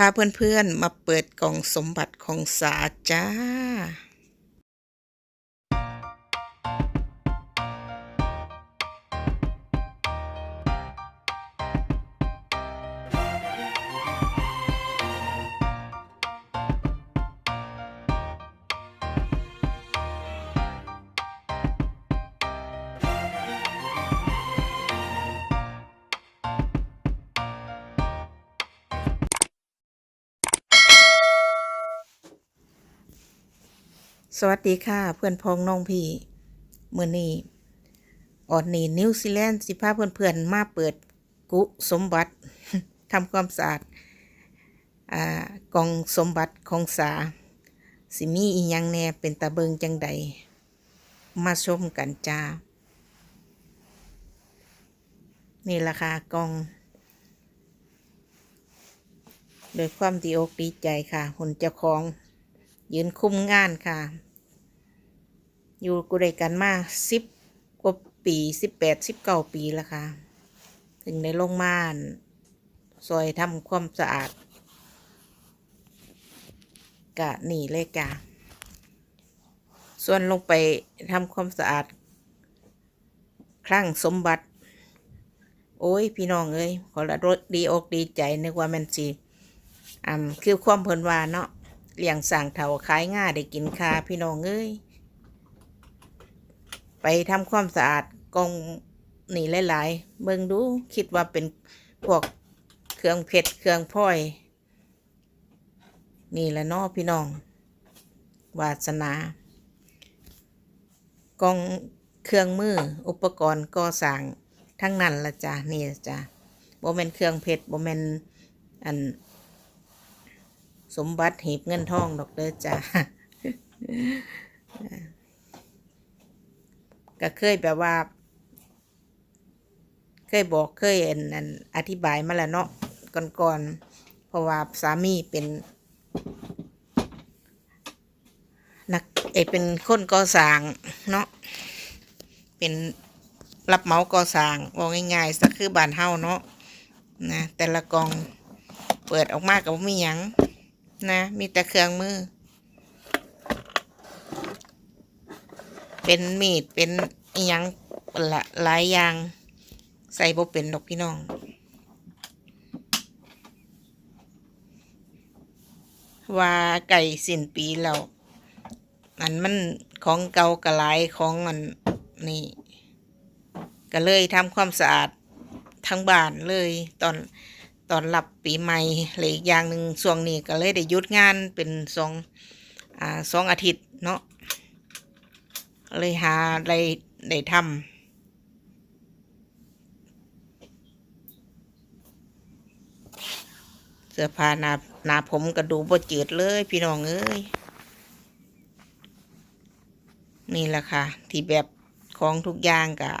พาเพื่อนๆมาเปิดกล่องสมบัติของสาจ้า สวัสดีค่ะ เพื่อนพ้องน้องพี่เมื่อนี้ออนนี่นิวซีแลนด์สิพาเพื่อนๆมาเปิดกุสมบัติทำความสะอาดอ่ากองสมบัติของสา สิมีอีหยังแหน่เป็นตาเบิงจังใด มาชมกันจ้า นี่ราคากองโดยความดีอกดีใจค่ะหุ่นเจ้าของยืนคุ้มงานค่ะ อยู่กูได้กันมาสิบกว่าปีสิบแปดสิบเก้าปีแล้วค่ะ ถึงในโรงม่านซอยทำความสะอาดกะหนีเลยจ้ะส่วนลงไปทำความสะอาดครั้งสมบัติ โอ้ย พี่น้องเอ้ยขอละรถดีอกดีใจนึกว่าแมันสิอ่าคือความเพลินวาเนาะเลี้ยงสั่งเถาขายง่าได้กินคาพี่น้องเอ้ย ไปทำความสะอาดกองนี่หลายๆ เบิ่งดูคิดว่าเป็นพวกเครื่องเพชรเครื่องพลอย นี่แหละเนาะพี่น้อง วาสนากองเครื่องมืออุปกรณ์ก่อสร้างทั้งนั้นละจ้ะนี่ละจ้ะบ่แม่นเครื่องเพชรบ่แม่นอัน สมบัติหีบเงินทองดอกเด้อจ้า ก็เคยแบบว่า เคยบอกเคยอันอันอธิบายมาแล้วเนาะก่อนๆเพราะว่าสามีเป็นนักเอเป็นคนก่อสร้างเนาะเป็นรับเหมาก่อสร้างว่าง่ายๆสักคือบ้านเฮาเนาะนะแต่ละกองเปิดออกมากับมีหยังนะ มีแต่เครื่องมือ เป็นมีดเป็นอิหยังละหลายอย่าง ใส่บ่เป็นดอกพี่น้องว่าไก่สิ้นปีแล้วอันมันของเก่ากระหลายของมันนี่ก็เลยทำความสะอาดทั้งบ้านเลยตอนตอนรับปีใหม่หรืออีกอย่างหนึ่งช่วงนี้ก็เลยได้ยุดงานเป็นสองอ่าสองอาทิตย์เนาะ เลยหาได้ได้ทำเสื้อผ้าหนาหนาผมก็ดูบ่จืดเลย พี่น้องเอ้ยนี่แหละค่ะ ที่แบบของทุกอย่างกะ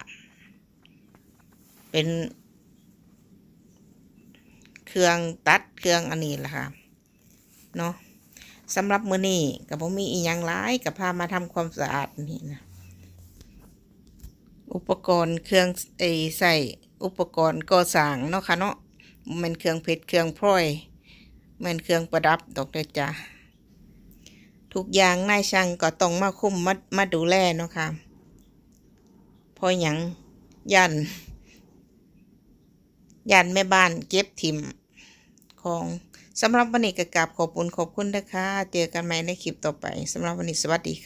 เป็น เครื่องตัดเครื่องอันนี้แหละค่ะ เนาะ สำหรับมือนี้กับผมมีอีหยังหลายกับพามาทำความสะอาดนี่นะอุปกรณ์เครื่องไอใส่อุปกรณ์ก่อสร้างเนาะค่ะเนาะมันเครื่องเพชรเครื่องพลอยมันเครื่องประดับดอกเดจ้ะทุกอย่างนายช่างก็ต้องมาคุ้มมามาดูแลเนาะค่ะพราะหยังยัน ยันแม่บ้านเก็บถิ่มของ สำหรับวันนี้ก็กราบขอบคุณขอบคุณนะคะ เจอกันใหม่ในคลิปต่อไปสำหรับวันนี้สวัสดีค่ะ